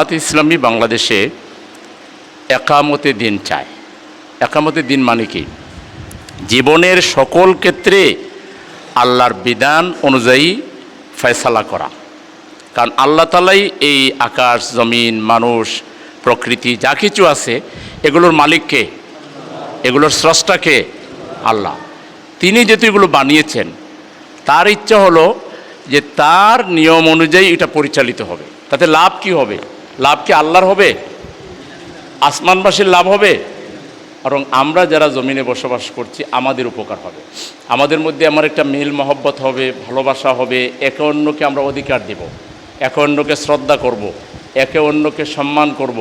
জামাত ইসলামী বাংলাদেশে একামতে দিন চায়। একামতে দিন মানে কি? জীবনের সকল ক্ষেত্রে আল্লাহর বিধান অনুযায়ী ফয়সালা করা। কারণ আল্লাহ তালাই এই আকাশ, জমিন, মানুষ, প্রকৃতি যা কিছু আছে, এগুলোর মালিককে এগুলোর স্রষ্টাকে আল্লাহ। তিনি যেহেতু এগুলো বানিয়েছেন, তার ইচ্ছা হলো যে তার নিয়ম অনুযায়ী এটা পরিচালিত হবে। তাতে লাভ কি হবে? লাভ কি আল্লাহর হবে আসমানবাসীর লাভ হবে বরং আমরা যারা জমিনে বসবাস করছি, আমাদের উপকার হবে আমাদের মধ্যে আমার একটা মিল মহব্বত হবে, ভালোবাসা হবে, একে অন্যকে আমরা অধিকার দেব, একে অন্যকে শ্রদ্ধা করব। একে অন্যকে সম্মান করব।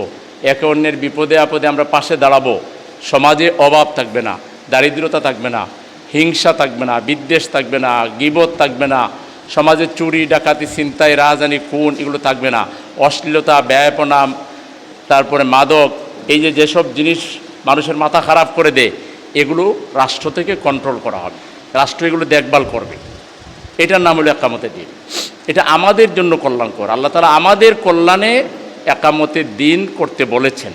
একে অন্যের বিপদে আপদে আমরা পাশে দাঁড়াবো সমাজে অভাব থাকবে না, দারিদ্রতা থাকবে না, হিংসা থাকবে না, বিদ্বেষ থাকবে না, গিবত থাকবে না সমাজে চুরি, ডাকাতি, ছিনতাই রাজধানী খুন এগুলো থাকবে না। অশ্লীলতা ব্যয়পনা তারপরে মাদক, এই যে যেসব জিনিস মানুষের মাথা খারাপ করে দেয়, এগুলো রাষ্ট্র থেকে কন্ট্রোল করা হবে। রাষ্ট্র এগুলো দেখভাল করবে। এটার নাম হলো একামতের দিন। এটা আমাদের জন্য কল্যাণকর। আল্লাহ তালা আমাদের কল্যাণে একামতের দিন করতে বলেছেন।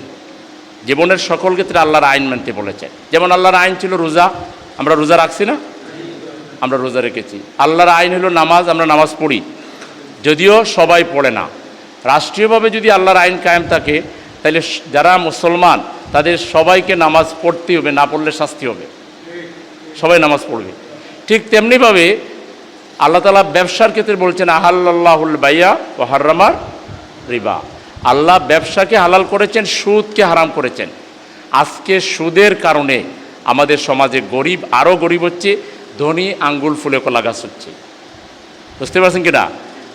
জীবনের সকল ক্ষেত্রে আল্লাহর আইন মানতে বলেছেন। যেমন আল্লাহর আইন ছিল রোজা, আমরা রোজা রাখছি না? আমরা রোজা রেখেছি। আল্লাহর আইন হলো নামাজ, আমরা নামাজ পড়ি। যদিও সবাই পড়ে না। রাষ্ট্রীয়ভাবে যদি আল্লাহর আইন কায়েম থাকে, তাহলে যারা মুসলমান, তাদের সবাইকে নামাজ পড়তে হবে, না পড়লে শাস্তি হবে। সবাই নামাজ পড়বে। ঠিক তেমনিভাবে আল্লাহ তালা ব্যবসার ক্ষেত্রে বলছেন আহাল্লাহুল বাইয়া ও হার্রামার রিবা। আল্লাহ ব্যবসাকে হালাল করেছেন, সুদকে হারাম করেছেন। আজকে সুদের কারণে আমাদের সমাজে গরিব, আরও গরিব হচ্ছে। ধনী আঙ্গুল ফুলে কলা গাছ হচ্ছে। বুঝতে পারছেন কি না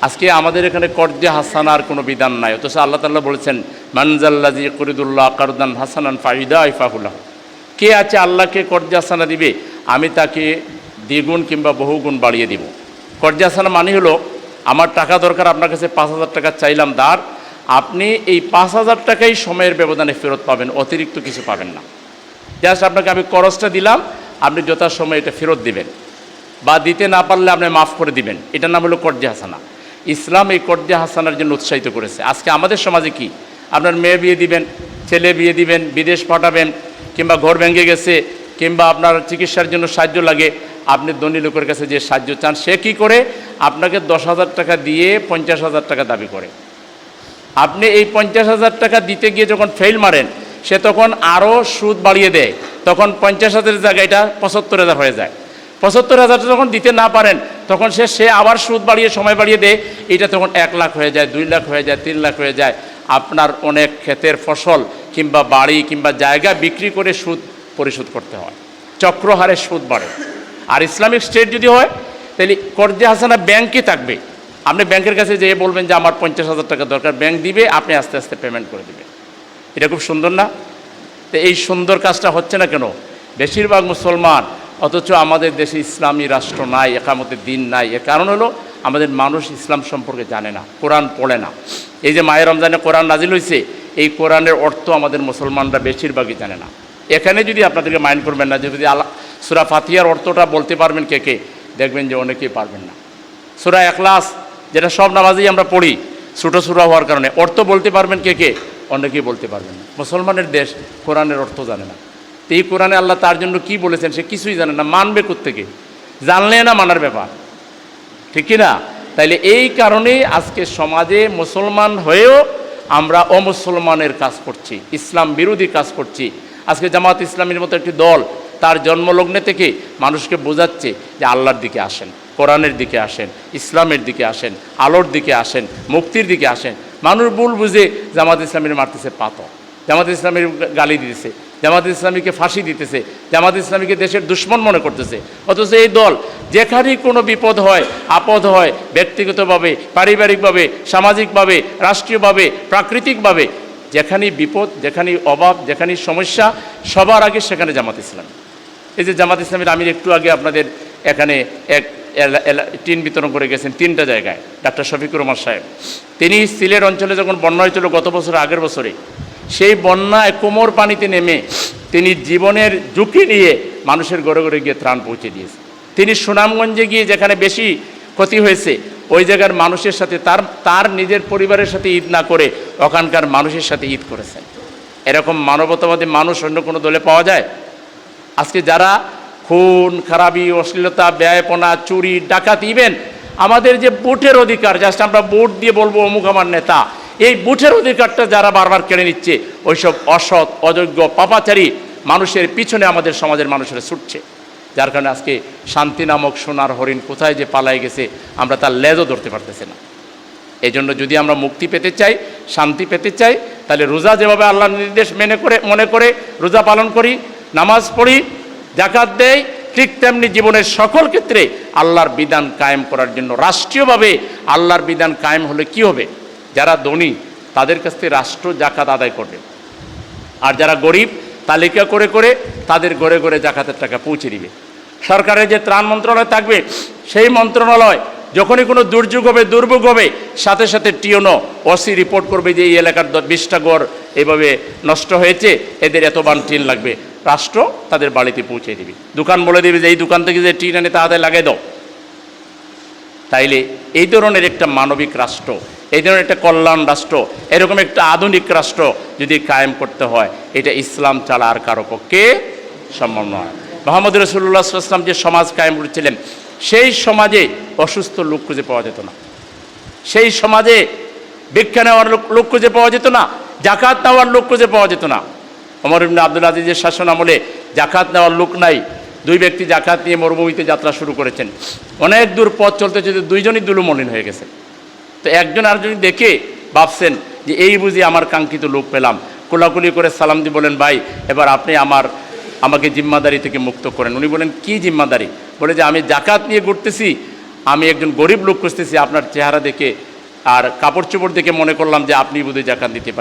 আজকে আমাদের এখানে কর্জে হাসানার কোনো বিধান নাই। অথচ আল্লাহ তাল্লাহ বলেছেন মানজাল্লাজি করিদুল্লাহ কারুদান হাসানান ফাইদা ইফাহুল্লাহ কে আছে আল্লাহকে কর্জে হাসানা দিবে? আমি তাকে দ্বিগুণ কিংবা বহুগুণ বাড়িয়ে দিব। কর্জে হাসানা মানে হলো, আমার টাকা দরকার, আপনার কাছে পাঁচ হাজার টাকা চাইলাম, দাঁড়। আপনি এই পাঁচ হাজার টাকাই সময়ের ব্যবধানে ফেরত পাবেন, অতিরিক্ত কিছু পাবেন না। জাস্ট আপনাকে আমি করজটা দিলাম আপনি যথাসময়ে এটা ফেরত দিবেন। বা দিতে না পারলে আপনি মাফ করে দিবেন। এটার নাম হলো কর্জে হাসানা। ইসলাম এই কর্জে হাসানার জন্য উৎসাহিত করেছে। আজকে আমাদের সমাজে কি? আপনার মেয়ে বিয়ে দিবেন, ছেলে বিয়ে দিবেন, বিদেশ পাঠাবেন, কিংবা ঘর ভেঙে গেছে, কিংবা আপনার চিকিৎসার জন্য সাহায্য লাগে, আপনি ধনী লোকের কাছে যে সাহায্য চান, সে কি করে? আপনাকে দশ হাজার টাকা দিয়ে পঞ্চাশ হাজার টাকা দাবি করে। আপনি এই পঞ্চাশ হাজার টাকা দিতে গিয়ে যখন ফেল মারেন সে তখন আরও সুদ বাড়িয়ে দেয়। তখন পঞ্চাশ হাজারের জায়গায় এটা পঁচাত্তর হাজার হয়ে যায়। পঁচাত্তর হাজার যখন দিতে না পারেন, তখন সে সে আবার সুদ বাড়িয়ে, সময় বাড়িয়ে দেয়। এটা তখন এক লাখ হয়ে যায়, দুই লাখ হয়ে যায়, তিন লাখ হয়ে যায়। আপনার অনেক ক্ষেতের ফসল কিংবা বাড়ি কিংবা জায়গা বিক্রি করে সুদ পরিশোধ করতে হয়। চক্রহারে সুদ বাড়ে। আর ইসলামিক স্টেট যদি হয়, তাহলে কর্জে হাসানা ব্যাংকে থাকবে। আপনি ব্যাংকের কাছে যেয়ে বলবেন যে, আমার পঞ্চাশ হাজার টাকা দরকার। ব্যাংক দিবে, আপনি আস্তে আস্তে পেমেন্ট করে দেবেন। এটা খুব সুন্দর না? তো এই সুন্দর কাজটা হচ্ছে না কেন? বেশিরভাগ মুসলমান, অথচ আমাদের দেশে ইসলামী রাষ্ট্র নাই, একামতের দিন নাই। এর কারণ হলো আমাদের মানুষ ইসলাম সম্পর্কে জানে না, কোরআন পড়ে না। এই যে মায়ের রমজানে কোরআন নাজিল হয়েছে এই কোরআনের অর্থ আমাদের মুসলমানরা বেশিরভাগই জানে না। এখানে যদি আপনাদেরকে মাইন্ড করবেন না যদি আল্লাহ, সুরা ফাতিয়ার অর্থটা বলতে পারবেন কে কে, দেখবেন যে অনেকেই পারবেন না। সুরা একলাস যেটা সব নামাজেই আমরা পড়ি, ছোটো সুরা হওয়ার কারণে। অর্থ বলতে পারবেন কে কে? অনেকেই বলতে পারবেন না। মুসলমানের দেশ কোরআনের অর্থ জানে না। তো এই কোরআনে আল্লাহ তার জন্য কি বলেছেন সে কিছুই জানে না, মানবে থেকে জানলে না মানার ব্যাপার। ঠিক কি না? তাইলে এই কারণেই আজকে সমাজে মুসলমান হয়েও আমরা অমুসলমানের কাজ করছি, ইসলাম বিরোধী কাজ করছি। আজকে জামাত ইসলামের মতো একটি দল, তার জন্মলগ্নে থেকে মানুষকে বোঝাচ্ছে যে আল্লাহর দিকে আসেন, কোরআনের দিকে আসেন, ইসলামের দিকে আসেন, আলোর দিকে আসেন, মুক্তির দিকে আসেন। মানুষ ভুল বুঝে জামাত ইসলামের মারতেছে পাথর। জামাত ইসলামের গালি দিতেছে, জামাত ইসলামীকে ফাঁসি দিতেছে, জামাত ইসলামীকে দেশের দুশ্মন মনে করতেছে। অথচ এই দল যেখানেই কোনো বিপদ হয়, আপদ হয়, ব্যক্তিগতভাবে, পারিবারিকভাবে, সামাজিকভাবে, রাষ্ট্রীয়ভাবে, প্রাকৃতিকভাবে, যেখানেই বিপদ, যেখানেই অভাব, যেখানেই সমস্যা, সবার আগে সেখানে জামাত ইসলাম। এই যে জামাত ইসলামের আমির একটু আগে আপনাদের এখানে এক টিন বিতরণ করে গেছেন তিনটা জায়গায়, ডাক্তার শফিকুর রহমান সাহেব। তিনি সিলেট অঞ্চলে যখন বন্যা হয়েছিল গত বছর, আগের বছরে, সেই বন্যায় কোমর পানিতে নেমে তিনি জীবনের ঝুঁকি নিয়ে মানুষের ঘরে ঘরে গিয়ে ত্রাণ পৌঁছে দিয়েছে। তিনি সুনামগঞ্জে গিয়ে যেখানে বেশি ক্ষতি হয়েছে, ওই জায়গার মানুষের সাথে তার তার নিজের পরিবারের সাথে ঈদ না করে ওখানকার মানুষের সাথে ঈদ করেছেন। এরকম মানবতাবাদী মানুষ অন্য কোনো দলে পাওয়া যায়? আজকে যারা খুন, খারাপি, অশ্লীলতা ব্যয়পনা চুরি, ডাকাত ইভেন আমাদের যে বুটের অধিকার জাস্ট আমরা বুট দিয়ে বলব অমুক আমার নেতা, এই বুটের অধিকারটা যারা বারবার কেড়ে নিচ্ছে, ওইসব অসৎ, অযোগ্য, পাপাচারী মানুষের পিছনে আমাদের সমাজের মানুষেরা ছুটছে। যার কারণে আজকে শান্তি নামক সোনার হরিণ কোথায় যে পালাই গেছে, আমরা তার লেজও ধরতে পারতেছি না। এই জন্য যদি আমরা মুক্তি পেতে চাই, শান্তি পেতে চাই, তাহলে রোজা যেভাবে আল্লাহর নির্দেশ মেনে করে, মনে করে রোজা পালন করি, নামাজ পড়ি জাকাত দেয়, ঠিক তেমনি জীবনের সকল ক্ষেত্রে আল্লাহর বিধান কায়েম করার জন্য রাষ্ট্রীয়ভাবে আল্লাহর বিধান কায়েম হলে কি হবে? যারা ধনী, তাদের কাছ থেকে রাষ্ট্র জাকাত আদায় করবে। আর যারা গরিব, তালিকা করে করে তাদের ঘরে ঘরে জাকাতের টাকা পৌঁছে দিবে। সরকারের যে ত্রাণ মন্ত্রণালয় থাকবে, সেই মন্ত্রণালয় যখনই কোনো দুর্যোগ হবে, দুর্ভোগ হবে, সাথে সাথে টিওনো, ওসি রিপোর্ট করবে যে এই এলাকার বিশটা গড় এভাবে নষ্ট হয়েছে, এদের এত বান টিন লাগবে। রাষ্ট্র তাদের বাড়িতে পৌঁছে দিবে। দোকান বলে দিবে যে, এই দোকান থেকে যে টিন আনে তাদের লাগিয়ে দাও। তাইলে এই ধরনের একটা মানবিক রাষ্ট্র, এই ধরনের একটা কল্যাণ রাষ্ট্র, এরকম একটা আধুনিক রাষ্ট্র যদি কায়েম করতে হয়, এটা ইসলাম ছাড়া আর কারও পক্ষে সম্ভব নয়। মোহাম্মদ রসুল্লাহ ইসলাম যে সমাজ কায়েম করেছিলেন, সেই সমাজে অসুস্থ লোক খুঁজে পাওয়া যেত না। সেই সমাজে ভিক্ষা নেওয়ার লোক লোক খুঁজে পাওয়া যেত না জাকাত নেওয়ার লোক খুঁজে পাওয়া যেত না। অমর ইবনে আব্দুল আজিজের শাসন আমলে জাকাত নেওয়ার লোক নাই। দুই ব্যক্তি জাকাত নিয়ে মরুভূমিতে যাত্রা শুরু করেছেন। অনেক দূর পথ চলতে চলতে দুইজনই দুলুমলিন হয়ে গেছে। তো একজন আরেকজন দেখে ভাবছেন যে এই বুঝি আমার কাঙ্ক্ষিত লোক পেলাম। কোলাকুলি করে সালাম দিয়ে বলেন, ভাই, এবার আপনি আমার, আমাকে জিম্মাদারি থেকে মুক্ত করেন। উনি বলেন, কি জিম্মাদারি? বলে যে, আমি জাকাত নিয়ে ঘুরতেছি, আমি একজন গরিব লোক খুঁজতেছি, আপনার চেহারা দেখে আর কাপড় চোপড় দেখে মনে করলাম যে আপনি বোধহয় জাকাত দিতে পারেন।